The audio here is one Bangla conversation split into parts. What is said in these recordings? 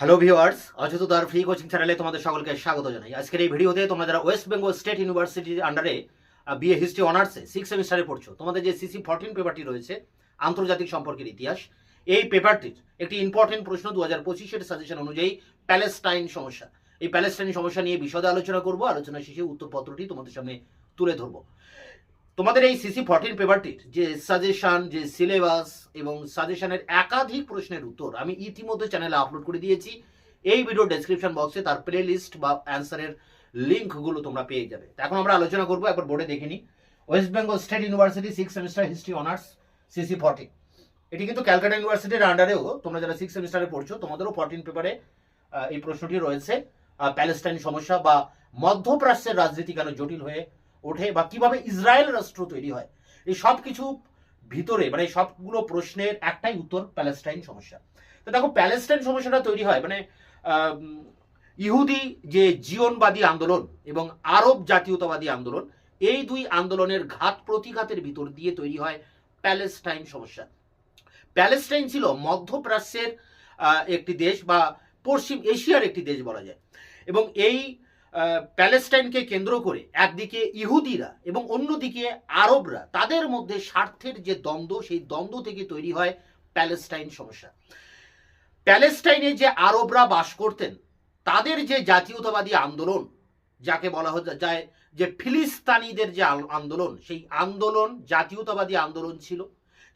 হ্যালো ভিউয়ার্স অযথতার ফ্রি কোচিং চ্যানেলে তোমাদের সকলকে স্বাগত জানাই। আজকের এই ভিডিওতে তোমরা যারা ওয়েস্ট বেঙ্গল স্টেট ইউনিভার্সিটির আন্ডারে বিএ হিস্ট্রি অনার্সে সিক্স সেমিস্টারে পড়ছো, তোমাদের যে সিসি ফোরটিন পেপারটি রয়েছে, আন্তর্জাতিক সম্পর্কের ইতিহাস, এই পেপারটির একটি ইম্পর্টেন্ট প্রশ্ন দু হাজার পঁচিশের সাজেশন অনুযায়ী প্যালেস্টাইন সমস্যা। এই প্যালেস্টাইন সমস্যা নিয়ে বিশদে আলোচনা করব, আলোচনা শেষে উত্তরপত্রটি তোমাদের সামনে তুলে ধরবো। তোমাদের এই সিসি ফোরটিন পেপারটির যে সাজেশন যে সিলেবাস এবং সাজেশনের একাধিক প্রশ্নের উত্তর আমি ইতিমধ্যে চ্যানেলে আপলোড করে দিয়েছি। এই ভিডিও ডেসক্রিপশন বক্সে তার প্লে লিস্ট বা অ্যান্সারের লিঙ্কগুলো তোমরা পেয়ে যাবে। এখন আমরা আলোচনা করব, একবার বোর্ডে দেখে নিই। West Bengal State University six semester history honours CC fourteen এটি কিন্তু ক্যালকাটা ইউনিভার্সিটির আন্ডারেও তোমরা যারা সিক্স সেমিস্টারে পড়ছো, তোমাদেরও ফর্টিন পেপারে এই প্রশ্নটি রয়েছে। প্যালেস্টাইন সমস্যা বা মধ্যপ্রাচ্যের রাজনীতি কেন জটিল হয়ে ওঠে বা কীভাবে ইসরায়েল রাষ্ট্র তৈরি হয়, এই সব কিছু ভিতরে মানে সবগুলো প্রশ্নের একটাই উত্তর, প্যালেস্টাইন সমস্যা। তো দেখো, প্যালেস্টাইন সমস্যাটা তৈরি হয় মানে ইহুদি যে জীবনবাদী আন্দোলন এবং আরব জাতীয়তাবাদী আন্দোলন, এই দুই আন্দোলনের ঘাত প্রতিঘাতের ভিতর দিয়ে তৈরি হয় প্যালেস্টাইন সমস্যা। প্যালেস্টাইন ছিল মধ্যপ্রাচ্যের একটি দেশ বা পশ্চিম এশিয়ার একটি দেশ বলা যায়। এবং এই প্যালেস্টাইনকে কেন্দ্র করে একদিকে ইহুদিরা এবং অন্যদিকে আরবরা তাদের মধ্যে স্বার্থের যে দ্বন্দ্ব, সেই দ্বন্দ্ব থেকে তৈরি হয় প্যালেস্টাইন সমস্যা। প্যালেস্টাইনে যে আরবরা বাস করতেন, তাদের যে জাতীয়তাবাদী আন্দোলন, যাকে বলা যায় যে ফিলিস্তানিদের যে আন্দোলন, সেই আন্দোলন জাতীয়তাবাদী আন্দোলন ছিল।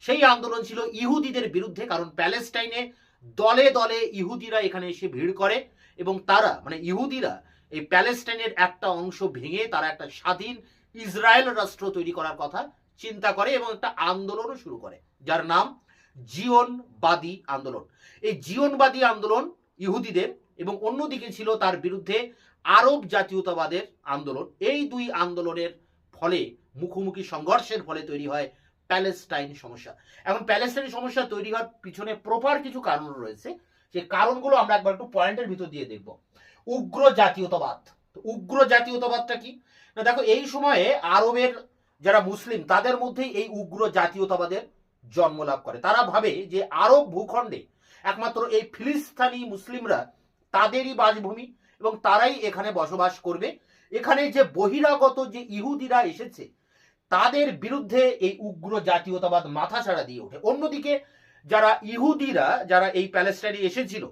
সেই আন্দোলন ছিল ইহুদিদের বিরুদ্ধে, কারণ প্যালেস্টাইনে দলে দলে ইহুদিরা এখানে এসে ভিড় করে এবং তারা মানে ইহুদিরা এই প্যালেস্টাইনের একটা অংশ ভেঙে তারা একটা স্বাধীন ইসরায়েল রাষ্ট্র তৈরি করার কথা চিন্তা করে এবং একটা আন্দোলনও শুরু করে, যার নাম জিওনবাদী আন্দোলন। এই জিওনবাদী আন্দোলন ইহুদিদের এবং অন্যদিকে ছিল তার বিরুদ্ধে আরব জাতীয়তাবাদের আন্দোলন। এই দুই আন্দোলনের ফলে, মুখোমুখি সংঘর্ষের ফলে তৈরি হয় প্যালেস্টাইন সমস্যা। এখন প্যালেস্টাইন সমস্যা তৈরি হওয়ার পিছনে প্রপার কিছু কারণ রয়েছে। যে কারণগুলো আমরা একবার একটু পয়েন্টের ভিতর দিয়ে দেখব। উগ্র জাতীয়তাবাদ। উগ্র জাতীয়তাবাদটা কি? না, দেখো, এই সময়ে আরবের যারা মুসলিম, তাদের মধ্যেই এই উগ্র জাতীয়তাবাদের জন্ম লাভ করে। তারা ভাবে যে আরব ভূখণ্ডে একমাত্র এই ফিলিস্তানি মুসলিমরা তাদেরই বাসভূমি এবং তারাই এখানে বসবাস করবে। এখানে যে বহিরাগত যে ইহুদিরা এসেছে, তাদের বিরুদ্ধে এই উগ্র জাতীয়তাবাদ মাথা ছাড়া দিয়ে ওঠে। অন্যদিকে, যারা ইহুদিরা, যারা এই প্যালেস্টাইনে এসেছিল,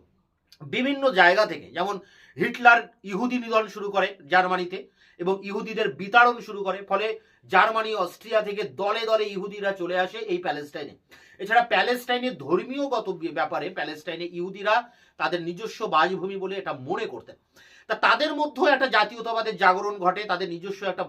বিভিন্ন জায়গা থেকে, যেমন হিটলার ইহুদি নিধন শুরু করে জার্মানিতে এবং ইহুদিদের বিতাড়ন শুরু করে, ফলে জার্মানি, অস্ট্রিয়া থেকে দলে দলে ইহুদিরা চলে আসে এই প্যালেস্টাইনে। এছাড়া প্যালেস্টাইনের ধর্মীয়গত ব্যাপারে প্যালেস্টাইনে ইহুদিরা তাদের নিজস্ব বাসভূমি বলে এটা মনে করতেন। তা তাদের মধ্যেও একটা জাতীয়তাবাদের জাগরণ ঘটে, তাদের নিজস্ব একটা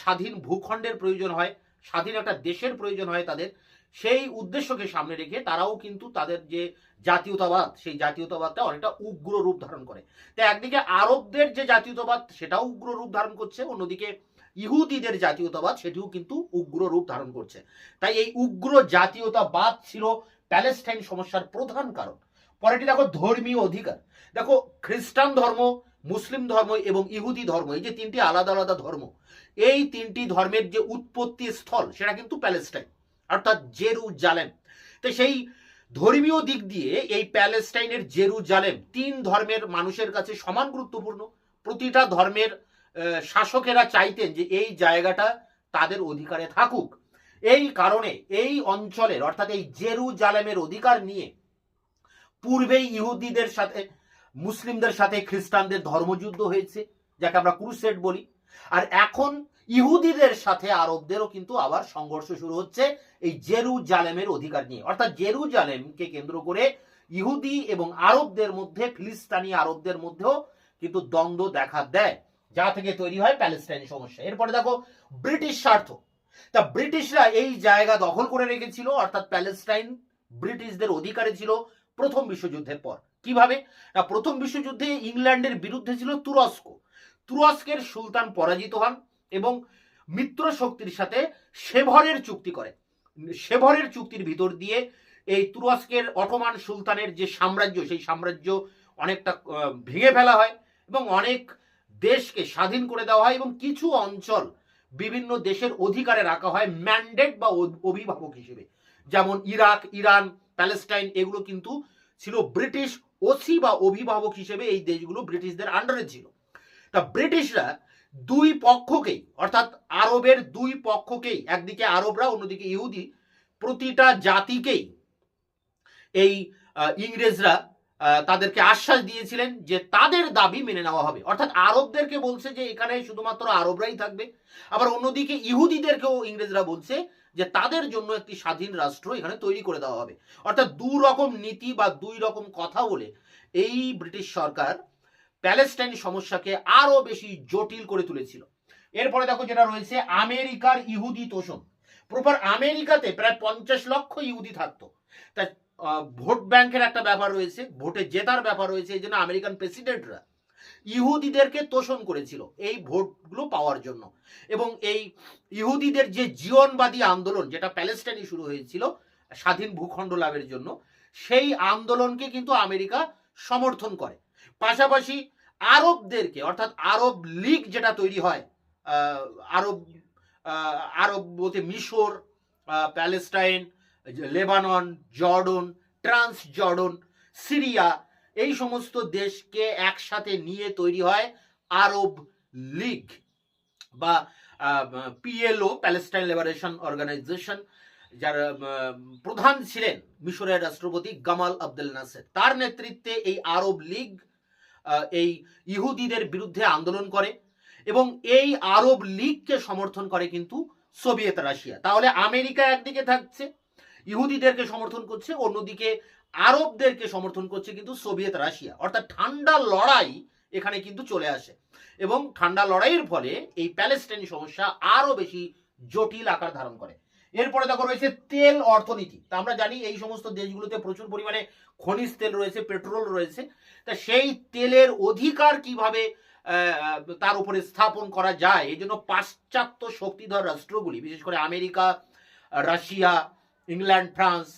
স্বাধীন ভূখণ্ডের প্রয়োজন হয়, স্বাধীন একটা দেশের প্রয়োজন হয় তাদের। সেই উদ্দেশ্যকে সামনে রেখে তারাও কিন্তু তাদের যে জাতীয়তাবাদ, সেই জাতীয়তাবাদটা অনেকটা উগ্র রূপ ধারণ করে। তো একদিকে আরবদের যে জাতীয়তাবাদ, সেটাও উগ্র রূপ ধারণ করছে, অন্যদিকে ইহুদিদের জাতীয়তাবাদ, সেটিও কিন্তু উগ্র রূপ ধারণ করছে। তাই এই উগ্র জাতীয়তাবাদ ছিল প্যালেস্টাইন সমস্যার প্রধান কারণ। পরেটি দেখো, ধর্মীয় অধিকার। দেখো, খ্রিস্টান ধর্ম, মুসলিম ধর্ম এবং ইহুদি ধর্ম, এই যে তিনটি আলাদা আলাদা ধর্ম, এই তিনটি ধর্মের যে উৎপত্তি স্থল, সেটা কিন্তু প্যালেস্টাইন। অর্থাৎ জেরু জালেম তো সেই ধর্মীয় দিক দিয়ে এই প্যালেস্টাইনের জেরু জালেম তিন ধর্মের মানুষের কাছে সমান গুরুত্বপূর্ণ। প্রতিটা ধর্মের শাসকেরা চাইতেন যে এই জায়গাটা তাদের অধিকারে থাকুক। এই কারণে এই অঞ্চলের, অর্থাৎ এই জেরু জালেমের অধিকার নিয়ে পূর্বেই ইহুদিদের সাথে, মুসলিমদের সাথে খ্রিস্টানদের ধর্মযুদ্ধ হয়েছে, যাকে আমরা ক্রুসেড বলি। আর এখন ইহুদিদের সাথে আরবদেরও কিন্তু আবার সংঘর্ষ শুরু হচ্ছে এই জেরুজালেমের অধিকার নিয়ে। অর্থাৎ জেরুজালেমকে কেন্দ্র করে ইহুদি এবং আরবদের মধ্যে, ফিলিস্তানি আরবদের মধ্যেও কিন্তু দ্বন্দ্ব দেখা দেয়, যা থেকে তৈরি হয় প্যালেস্টাইন সমস্যা। এরপরে দেখো, ব্রিটিশ স্বার্থ। তা ব্রিটিশরা এই জায়গা দখল করে রেখেছিল, অর্থাৎ প্যালেস্টাইন ব্রিটিশদের অধিকারে ছিল প্রথম বিশ্বযুদ্ধের পর। কীভাবে? না প্রথম বিশ্বযুদ্ধে ইংল্যান্ডের বিরুদ্ধে ছিল তুরস্ক। তুরস্কের সুলতান পরাজিত হন এবং মিত্র শক্তির সাথে সেভরের চুক্তি করে। সেভরের চুক্তির ভিতর দিয়ে এই তুরস্কের অটোমান সুলতানের যে সাম্রাজ্য, সেই সাম্রাজ্য অনেকটা ভেঙে ফেলা হয় এবং অনেক দেশকে স্বাধীন করে দেওয়া হয় এবং কিছু অঞ্চল বিভিন্ন দেশের অধিকারে রাখা হয় ম্যান্ডেট বা অভিভাবক হিসেবে। যেমন ইরাক, ইরান, প্যালেস্টাইন এগুলো কিন্তু ছিল ব্রিটিশ ওসি বা অভিভাবক হিসেবে এই দেশগুলো ব্রিটিশদের আন্ডারে ছিল। তা ব্রিটিশরা দুই পক্ষকেই, অর্থাৎ আরবের দুই পক্ষকেই, একদিকে আরবরা, অন্যদিকে ইহুদি, প্রতিটা জাতিকেই এই ইংরেজরা তাদেরকে আশ্বাস দিয়েছিলেন যে তাদের দাবি মেনে নেওয়া হবে। অর্থাৎ আরবদেরকে বলছে যে এখানে শুধুমাত্র আরবরাই থাকবে, আবার অন্যদিকে ইহুদিদেরকেও ইংরেজরা বলছে যে তাদের জন্য একটি স্বাধীন রাষ্ট্র এখানে তৈরি করে দেওয়া হবে। অর্থাৎ দু রকম নীতি বা দুই রকম কথা বলে এই ব্রিটিশ সরকার প্যালেস্টাইন সমস্যাকে আরও বেশি জটিল করে তুলেছিল। এরপরে দেখো যেটা রয়েছে, আমেরিকার ইহুদি তোষণ। প্রপার আমেরিকাতে প্রায় পঞ্চাশ লক্ষ ইহুদি থাকতো। তা ভোট ব্যাংকের একটা ব্যাপার রয়েছে, ভোটে জেতার ব্যাপার রয়েছে, এই জন্য আমেরিকান প্রেসিডেন্টরা ইহুদিদেরকে তোষণ করেছিল এই ভোটগুলো পাওয়ার জন্য। এবং এই ইহুদিদের যে জীবনবাদী আন্দোলন, যেটা প্যালেস্টাইনে শুরু হয়েছিল, স্বাধীন ভূখণ্ড লাভের জন্য, সেই আন্দোলনকে কিন্তু আমেরিকা সমর্থন করে। পাশাপাশি আরবদেরকে, অর্থাৎ আরব লীগ যেটা তৈরি হয় আরব আরব বলতে মিশর Palestine, Lebanon, Jordan Transjordan Syria, এই সমস্ত দেশকে একসাথে নিয়ে তৈরি হয় আরব লীগ বা পিএলও, প্যালেস্টাইন লিবারেশন অর্গানাইজেশন, যার প্রধান ছিলেন মিশরের রাষ্ট্রপতি গামাল আব্দুল নাসের। তার নেতৃত্বে এই আরব লীগ এই ইহুদিদের বিরুদ্ধে আন্দোলন করে এবং এই আরব লীগকে সমর্থন করে কিন্তু সোভিয়েত রাশিয়া। তাহলে আমেরিকা একদিকে থাকছে, ইহুদিদেরকে সমর্থন করছে, অন্যদিকে আরবদেরকে সমর্থন করছে কিন্তু সোভিয়েত রাশিয়া। অর্থাৎ ঠান্ডা লড়াই এখানে কিন্তু চলে আসে এবং ঠান্ডা লড়াইয়ের ফলে এই প্যালেস্টাইন সমস্যা আরও বেশি জটিল আকার ধারণ করে। এরপরে দেখো রয়েছে তেল অর্থনীতি। তা আমরা জানি এই সমস্ত দেশগুলোতে প্রচুর পরিমাণে খনিজ তেল রয়েছে, পেট্রোল রয়েছে। তা সেই তেলের অধিকার কীভাবে তার উপরে স্থাপন করা যায়, এই জন্য পাশ্চাত্য শক্তিধর রাষ্ট্রগুলি, বিশেষ করে আমেরিকা, রাশিয়া, ইংল্যান্ড, ফ্রান্স,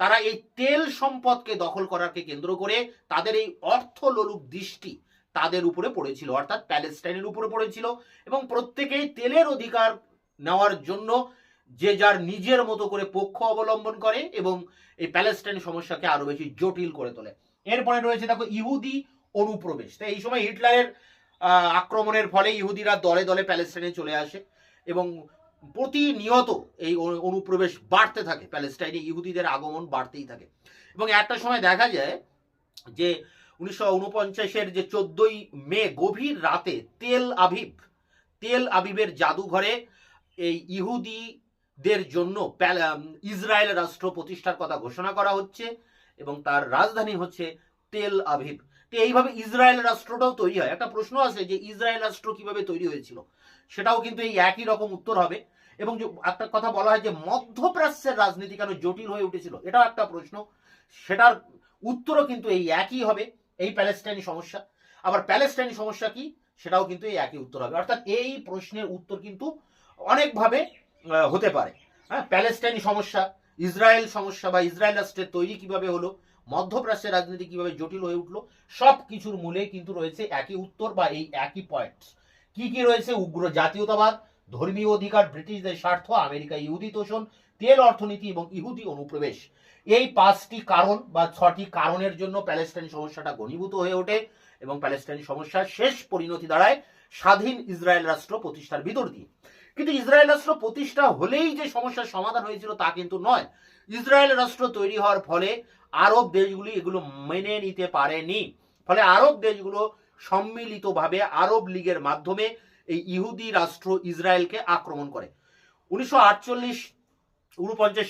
তারা এই তেল সম্পদকে দখল করাকে কেন্দ্র করে তাদের এই অর্থলোলুপ দৃষ্টি তাদের উপরে পড়েছিল, অর্থাৎ প্যালেস্টাইনের উপরে পড়েছিল এবং প্রত্যেকেই তেলের অধিকার নেওয়ার জন্য যে যার নিজের মতো করে পক্ষ অবলম্বন করে এবং এই প্যালেস্টাইন সমস্যাকে আরও বেশি জটিল করে তোলে। এরপরে রয়েছে দেখো ইহুদি অনুপ্রবেশ। তাই এই সময় হিটলারের আক্রমণের ফলে ইহুদিরা দলে দলে প্যালেস্টাইনে চলে আসে এবং প্রতিনিয়ত এই অনু- অনুপ্রবেশ বাড়তে থাকে। প্যালেস্টাইনে ইহুদিদের আগমন বাড়তেই থাকে। এবং একটা সময় দেখা যায় যে উনিশশো উনপঞ্চাশের যে চোদ্দই মে গভীর রাতে তেল আভিব তেল আবিবের জাদুঘরে এই ইহুদিদের জন্য ইসরায়েল রাষ্ট্র প্রতিষ্ঠার কথা ঘোষণা করা হচ্ছে এবং তার রাজধানী হচ্ছে তেল আভিব তো এইভাবে ইসরায়েল রাষ্ট্রটাও তৈরি হয়। একটা প্রশ্ন আছে যে ইসরায়েল রাষ্ট্র কীভাবে তৈরি হয়েছিল? সেটাও কিন্তু এই একই রকম উত্তর হবে। এবং একটা কথা বলা হয় যে মধ্যপ্রাচ্যের রাজনীতি কেন জটিল হয়ে উঠেছিল? এটাও একটা প্রশ্ন। সেটার উত্তরও কিন্তু এই একই হবে। এই প্যালেস্টাইনি সমস্যা। আবার প্যালেস্টাইনি সমস্যা কি? সেটাও কিন্তু এই একই উত্তর হবে। অর্থাৎ এই প্রশ্নের উত্তর কিন্তু অনেকভাবে হতে পারে। হ্যাঁ প্যালেস্টাইনি সমস্যা, ইসরায়েল সমস্যা বা ইসরায়েল রাষ্ট্রের তৈরি কীভাবে হলো, মধ্যপ্রাচ্যের রাজনীতি কীভাবে জটিল হয়ে উঠল সব কিছুর মূলে কিন্তু রয়েছে একই উত্তর বা এই একই পয়েন্ট কি কি রয়েছে? উগ্র জাতীয়তাবাদ, ধর্মীয় অধিকার, ব্রিটিশদের স্বার্থ, আমেরিকা ইহুদি তোষণ, তেল অর্থনীতি এবং ইহুদি অনুপ্রবেশ। এই পাঁচটি কারণ বা ছটি কারণের জন্য প্যালেস্টাইন সমস্যাটা ঘনীভূত হয়ে ওঠে এবং প্যালেস্টাইন সমস্যার শেষ পরিণতি দাঁড়ায় স্বাধীন ইসরায়েল রাষ্ট্র প্রতিষ্ঠার ভিতর দিয়ে কিন্তু ইসরায়েল রাষ্ট্র প্রতিষ্ঠা হলেই যে সমস্যার সমাধান হয়েছিল তা কিন্তু নয়। ইসরায়েল রাষ্ট্র তৈরি হওয়ার ফলে আরব দেশগুলি এগুলো মেনে নিতে পারেনি। ফলে আরব দেশগুলো সম্মিলিতভাবে আরব লীগের মাধ্যমে এই ইহুদি রাষ্ট্র ইসরায়েলকে আক্রমণ করে। উনিশশো আটচল্লিশ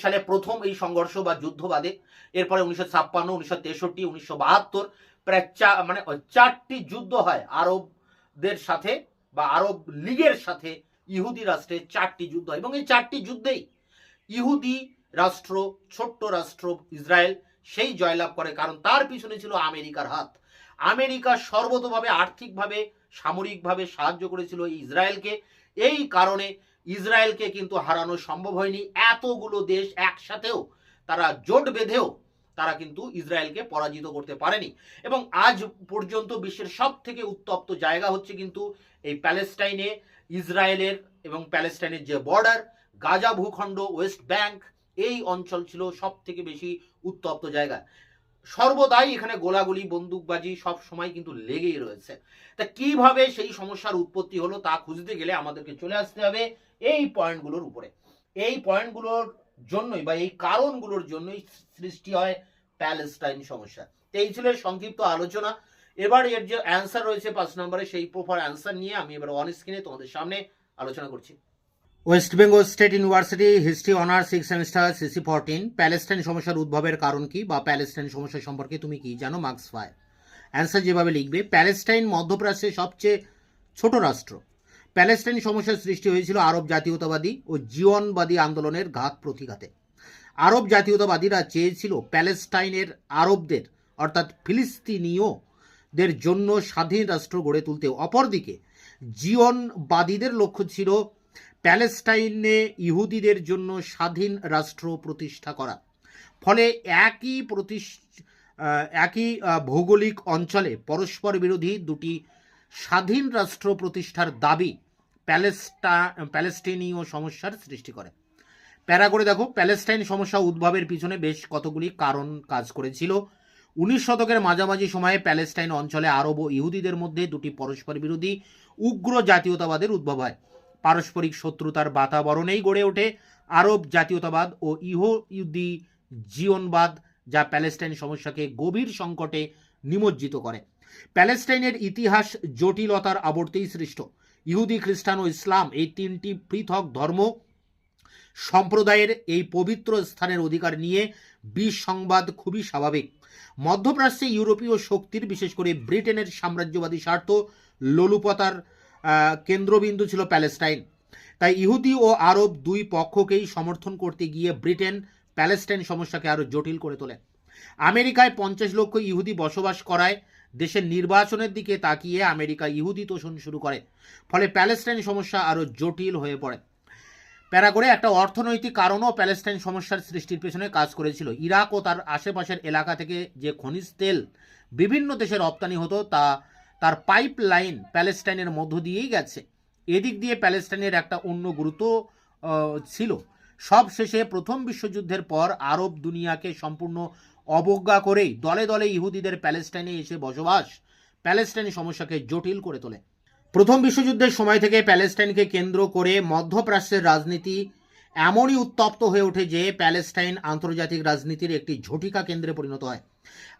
সালে প্রথম এই সংঘর্ষ বা যুদ্ধ বাদে এরপরে উনিশশো ছাপ্পান্ন, উনিশশো তেষট্টি, উনিশশো বাহাত্তর প্রায় চা মানে চারটি যুদ্ধ হয় আরবদের সাথে বা আরব লীগের সাথে ইহুদি রাষ্ট্রের চারটি যুদ্ধ এবং এই চারটি যুদ্ধেই ইহুদি রাষ্ট্র, ছোট্ট রাষ্ট্র ইসরায়েল সেই জয়লাভ করে, কারণ তার পিছনে ছিল আমেরিকার হাত। আমেরিকা সর্বতভাবে আর্থিকভাবে, সামরিকভাবে সাহায্য করেছিল ইসরায়েলকে। এই কারণে ইসরায়েলকে কিন্তু হারানো সম্ভব হয়নি। এতগুলো দেশ একসাথেও তারা জোট বেঁধেও তারা কিন্তু ইসরায়েলকে পরাজিত করতে পারেনি। এবং আজ পর্যন্ত বিশ্বের সব থেকে উত্তপ্ত জায়গা হচ্ছে কিন্তু এই প্যালেস্টাইনে। ইসরায়েলের এবং প্যালেস্টাইনের যে বর্ডার, গাজা ভূখণ্ড, ওয়েস্ট ব্যাংক, এই অঞ্চল ছিল সব থেকে বেশি উত্তপ্ত জায়গা। সর্বদাই এখানে গোলাগুলি, বন্দুকবাজি সব সময় কিন্তু লেগেই রয়েছে। তা কীভাবে সেই সমস্যার উৎপত্তি হলো তা খুঁজতে গেলে আমাদেরকে চলে আসতে হবে এই পয়েন্টগুলোর উপরে। এই পয়েন্টগুলোর জন্যই বা এই কারণগুলোর জন্যই সৃষ্টি হয় প্যালেস্টাইন সমস্যা। তো এই ছিল সংক্ষিপ্ত আলোচনা। এবার এর যে অ্যান্সার রয়েছে পাঁচ নম্বরে, সেই প্রপার অ্যান্সার নিয়ে আমি এবার অন স্ক্রিনে তোমাদের সামনে আলোচনা করছি। West Bengal State University history honours six semester CC fourteen Palestine সমস্যার উদ্ভবের কারণ কি বা প্যালেস্টাইন সমস্যা সম্পর্কে তুমি কি জানো? মার্কস ফাইভ অ্যান্সার যেভাবে লিখবে প্যালেস্টাইন মধ্যপ্রাচ্যের সবচেয়ে ছোট রাষ্ট্র। প্যালেস্টাইন সমস্যার সৃষ্টি হয়েছিল আরব জাতীয়তাবাদী ও জীবনবাদী আন্দোলনের ঘাত প্রতিঘাতে। আরব জাতীয়তাবাদীরা চেয়েছিল প্যালেস্টাইনের আরবদের, অর্থাৎ ফিলিস্তিনীয়দের জন্য স্বাধীন রাষ্ট্র গড়ে তুলতে। অপরদিকে জীবনবাদীদের লক্ষ্য ছিল প্যালেস্টাইনে ইহুদিদের জন্য স্বাধীন রাষ্ট্র প্রতিষ্ঠা করা। ফলে একই প্রতিষ একই ভৌগোলিক অঞ্চলে পরস্পর বিরোধী দুটি স্বাধীন রাষ্ট্র প্রতিষ্ঠার দাবি প্যালেস্টা প্যালেস্টিনীয় সমস্যার সৃষ্টি করে। প্যারা করে দেখো, প্যালেস্টাইন সমস্যা উদ্ভবের পিছনে বেশ কতগুলি কারণ কাজ করেছিল। উনিশ শতকের মাঝামাঝি সময়ে প্যালেস্টাইন অঞ্চলে আরব ও ইহুদিদের মধ্যে দুটি পরস্পর বিরোধী উগ্র জাতীয়তাবাদের উদ্ভব হয়। পারস্পরিক শত্রুতার বাতাবরণেই গড়ে ওঠে আরব জাতীয়তাবাদ ও ইহুদি জীবনবাদ যা প্যালেস্টাইন সমস্যাকে গভীর সংকটে নিমজ্জিত করে। প্যালেস্টাইনের ইতিহাস জটিলতার আবর্তেই সৃষ্ট। ইহুদি, খ্রিস্টান ও ইসলাম এই তিনটি পৃথক ধর্ম সম্প্রদায়ের এই পবিত্র স্থানের অধিকার নিয়ে বিসংবাদ খুবই স্বাভাবিক। মধ্যপ্রাচ্যে ইউরোপীয় শক্তির, বিশেষ করে ব্রিটেনের সাম্রাজ্যবাদী স্বার্থ লোলুপতার কেন্দ্রবিন্দু ছিল প্যালেস্টাইন। তাই ইহুদি ও আরব দুই পক্ষকেই সমর্থন করতে গিয়ে ব্রিটেন প্যালেস্টাইন সমস্যাকে আরও জটিল করে তোলে। আমেরিকায় পঞ্চাশ লক্ষ ইহুদি বসবাস করায় দেশের নির্বাচনের দিকে তাকিয়ে আমেরিকা ইহুদি তোষণ শুরু করে। ফলে প্যালেস্টাইন সমস্যা আরও জটিল হয়ে পড়ে। প্যারা করে একটা অর্থনৈতিক কারণও প্যালেস্টাইন সমস্যার সৃষ্টির পেছনে কাজ করেছিল। ইরাক ও তার আশেপাশের এলাকা থেকে যে খনিজ তেল বিভিন্ন দেশে রপ্তানি হতো, তা তার পাইপ লাইন প্যালেস্টাইনের মধ্য দিয়েই গেছে। এদিক দিয়ে প্যালেস্টাইনের একটা অন্য গুরুত্ব ছিল। সব শেষে প্রথম বিশ্বযুদ্ধের পর আরব দুনিয়াকে সম্পূর্ণ অবজ্ঞা করেই দলে দলে ইহুদিদের প্যালেস্টাইনে এসে বসবাস, প্যালেস্টাইন সমস্যাকে জটিল করে তোলে। প্রথম বিশ্বযুদ্ধের সময় থেকে প্যালেস্টাইনকে কেন্দ্র করে মধ্যপ্রাচ্যের রাজনীতি এমনই উত্তপ্ত হয়ে ওঠে যে প্যালেস্টাইন আন্তর্জাতিক রাজনীতির একটি ঝটিকা কেন্দ্রে পরিণত হয়।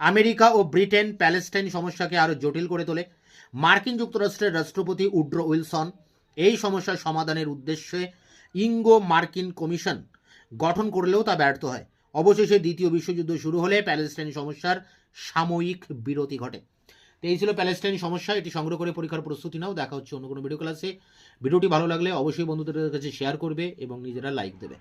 আমেরিকা ও ব্রিটেন প্যালেস্টাইন সমস্যাকে আরও জটিল করে তোলে। মার্কিন যুক্তরাষ্ট্রের রাষ্ট্রপতি উড্রো উইলসন এই সমস্যার সমাধানের উদ্দেশ্যে ইঙ্গো মার্কিন কমিশন গঠন করলেও তা ব্যর্থ হয়। অবশেষে দ্বিতীয় বিশ্বযুদ্ধ শুরু হলে প্যালেস্টাইন সমস্যার সাময়িক বিরতি ঘটে। তো এই ছিল প্যালেস্টাইন সমস্যা, এটি সংগ্রহ করে পরীক্ষার প্রস্তুতি নাও, দেখা হচ্ছে অন্য কোনো ভিডিও ক্লাসে ভিডিওটি ভালো লাগলে অবশ্যই বন্ধুদের কাছে শেয়ার করবে এবং নিজেরা লাইক দেবে।